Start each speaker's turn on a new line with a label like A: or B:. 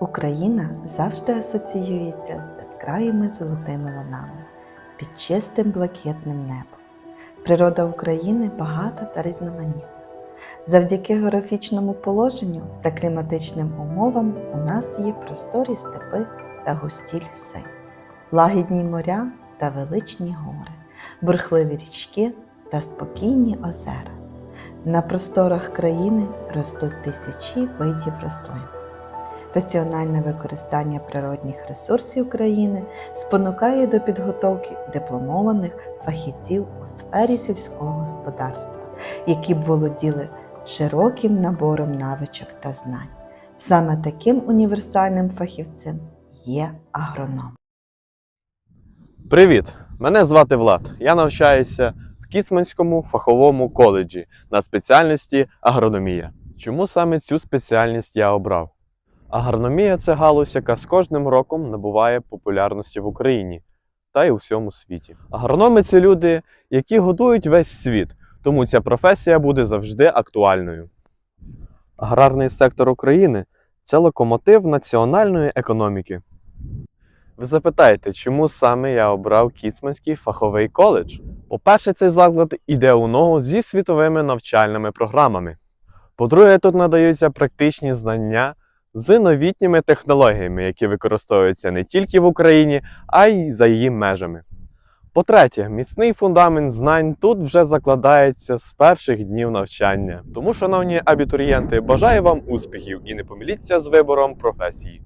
A: Україна завжди асоціюється з безкраїми золотими ланами під чистим блакитним небом. Природа України багата та різноманітна. Завдяки географічному положенню та кліматичним умовам у нас є просторі степи та густі ліси, лагідні моря та величні гори, бурхливі річки та спокійні озера. На просторах країни ростуть тисячі видів рослин. Раціональне використання природних ресурсів країни спонукає до підготовки дипломованих фахівців у сфері сільського господарства, які б володіли широким набором навичок та знань. Саме таким універсальним фахівцем є агроном.
B: Привіт! Мене звати Влад. Я навчаюся в Кіцманському фаховому коледжі на спеціальності агрономія. Чому саме цю спеціальність я обрав? Агрономія це галузь, яка з кожним роком набуває популярності в Україні та й у всьому світі. Агрономи це люди, які годують весь світ, тому ця професія буде завжди актуальною. Аграрний сектор України це локомотив національної економіки. Ви запитаєте, чому саме я обрав Кіцманський фаховий коледж? По-перше, цей заклад іде у ногу зі світовими навчальними програмами. По-друге, тут надаються практичні знання з новітніми технологіями, які використовуються не тільки в Україні, а й за її межами. По-третє, міцний фундамент знань тут вже закладається з перших днів навчання. Тому, шановні абітурієнти, бажаю вам успіхів і не помиліться з вибором професії.